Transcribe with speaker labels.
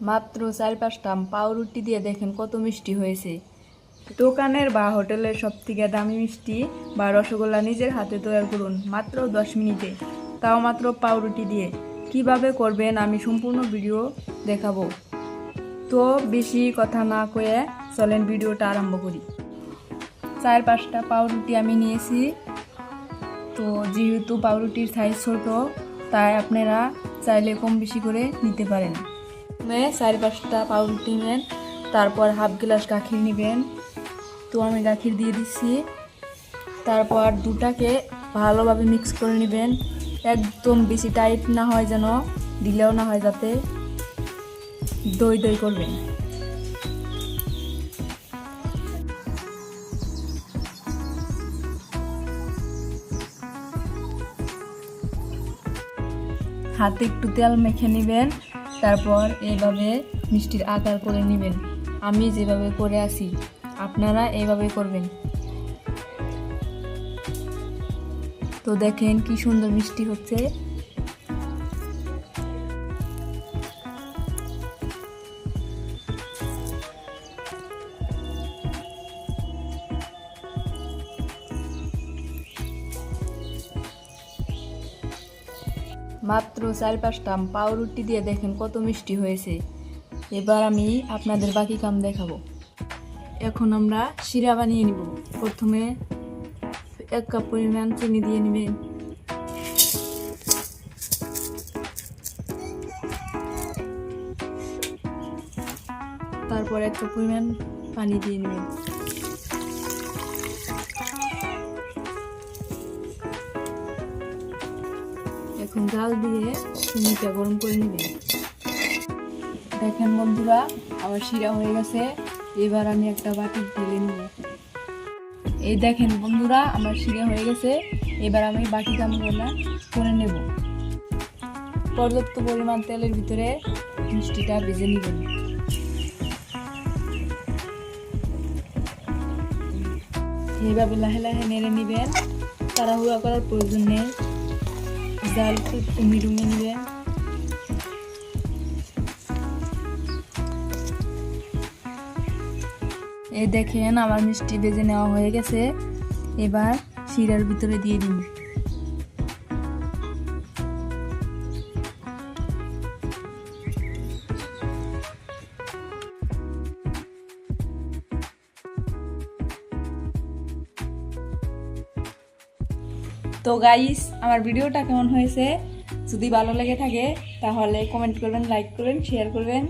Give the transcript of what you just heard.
Speaker 1: মাত্র চার পাঁচটা পাউরুটি দিয়ে দেখেন কত মিষ্টি হয়েছে। দোকানের বা হোটেলের সব থেকে দামি মিষ্টি বা রসগোল্লা নিজের হাতে তৈরি করুন মাত্র দশ মিনিটে। তাও মাত্র পাউরুটি দিয়ে। কীভাবে করবেন আমি সম্পূর্ণ ভিডিও দেখাবো। তো বেশি কথা না কয়ে চলেন ভিডিওটা আরম্ভ করি। চার পাঁচটা পাউরুটি আমি নিয়েছি। তো যেহেতু পাউরুটির সাইজ ছোট, তাই আপনারা চাইলে কম বেশি করে নিতে পারেন। প্রথমে চার পাঁচটা পাউরুটি নেবেন, তারপর হাফ গ্লাস গাখির নেবেন। তো আমি গাখির দিয়ে দিচ্ছি। তারপর দুটাকে ভালোভাবে মিক্স করে নেবেন। একদম বেশি টাইট না হয় যেন দিলেও না হয় যাতে দই দই করবেন। হাতে একটু তেল মেখে নেবেন। তারপর এভাবে মিষ্টির আকার করে নেবেন। আমি যেভাবে করে আসি আপনারা এইভাবে করবেন। তো দেখেন কি সুন্দর মিষ্টি হচ্ছে। মাত্র চার পাঁচটা পাউরুটি দিয়ে দেখেন কত মিষ্টি হয়েছে। এবার আমি আপনাদের বাকি কাম দেখাবো। এখন আমরা শিরা বানিয়ে নিব। প্রথমে এক কাপ পরিমাণ চিনি দিয়ে নেবেন। তারপর এক কাপ পরিমাণ পানি দিয়ে নেবেন। এখন জাল দিয়ে চিনিটা গরম করে নেবেন দেখেন বন্ধুরা আমার শিরা হয়ে গেছে। এবার আমি একটা বাটি ঢেলে নেব। এই দেখেন বন্ধুরা, আমার শিরা হয়ে গেছে। এবার আমি বাকি কামগুলো করে নেব। পর্যাপ্ত পরিমাণ তেলের ভিতরে মিষ্টিটা ভেজে নেবেন। এইভাবে লাহে লাহে নেড়ে নেবেন। তাড়াহুড়া করার প্রয়োজন নেই। জাল তুমি মিরুঙে নেবেন এ দেখেন, আমার মিষ্টি বেজে নেওয়া হয়ে গেছে। এবার শিরার ভিতরে দিয়ে দিন। তো গাইস আমার ভিডিওটা কেমন হয়েছে? যদি ভালো লেগে থাকে, তাহলে কমেন্ট করবেন লাইক করবেন শেয়ার করবেন।